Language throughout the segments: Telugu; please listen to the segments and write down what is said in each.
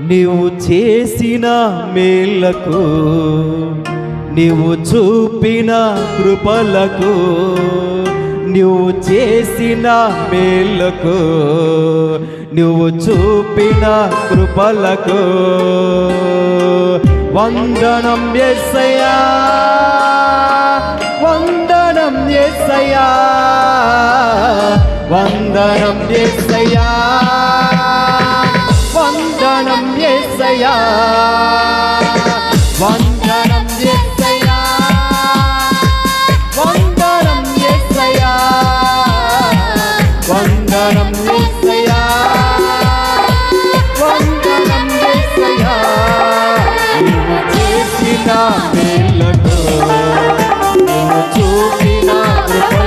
నీవు చేసిన మేళ్ళకు నీవు చూపిన కృపలకు నువ్వు చేసిన మేళ్ళకు నువ్వు చూపిన కృపలకు వందనం ఎస్సయా వందనం ఎస్సయా వందనం ఎస్ Oh.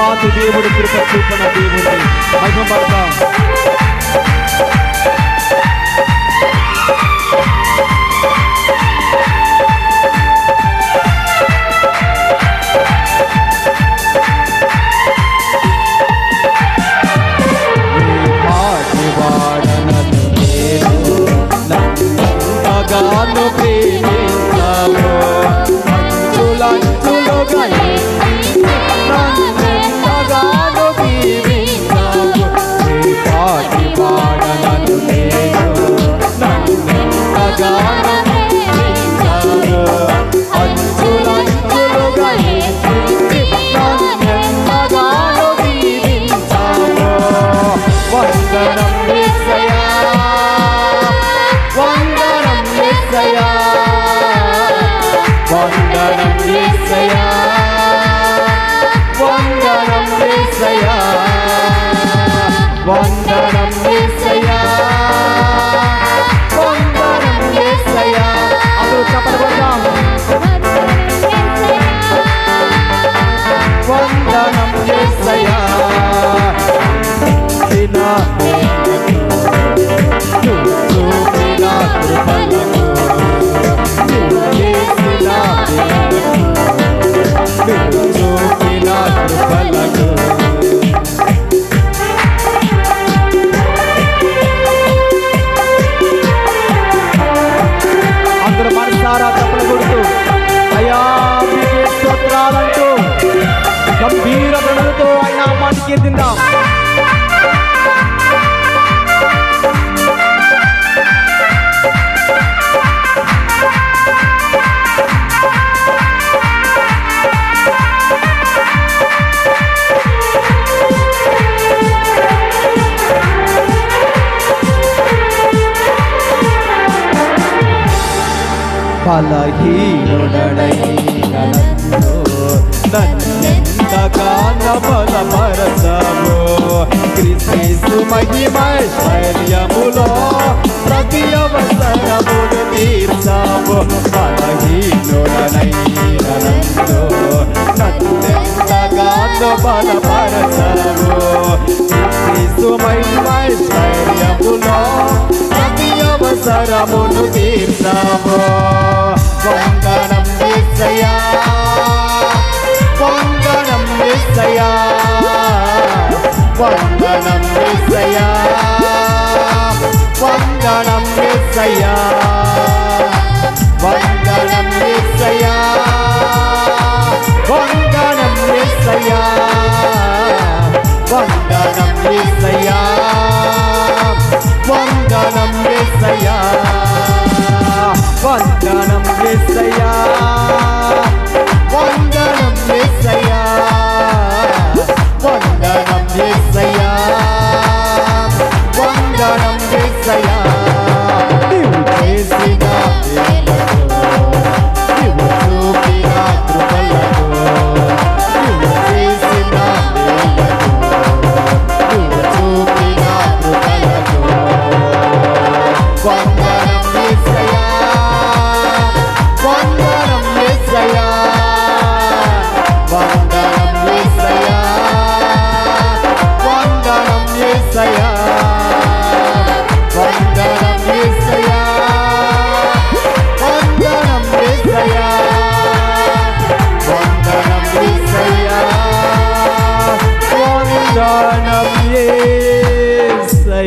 దేవాతి దేవుడు కృప చూపన దేవుడిని మహిమపడతాం Oh no. వీర ప్రణలతో ఆయన అమ్మాన్ని కీర్తిద్దాం. బలహీనుడై నన్ను నన్నెంతగా బలపరచము క్రీస్తు మహిమ శైర్యములో ప్రతి అవసరమును తీర్చాము. బలహీనులనైనందు సత్యంతగాను బలపరచము క్రీస్తు మహిమ శైర్యములో ప్రతి అవసరమును తీర్చాము. వందనం ఎస్సయ్యా వందనం ఎస్సయ్యా వందనం ఎస్సయ్యా వందనం ఎస్సయ్యా వందనం ఎస్సయ్యా వందనం ఎస్సయ్యా వందనం is the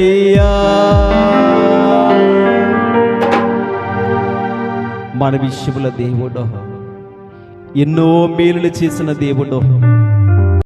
ఏసయ్యా మన విషయముల దేవుడు ఎన్నో మేలులు చేసిన దేవుడు.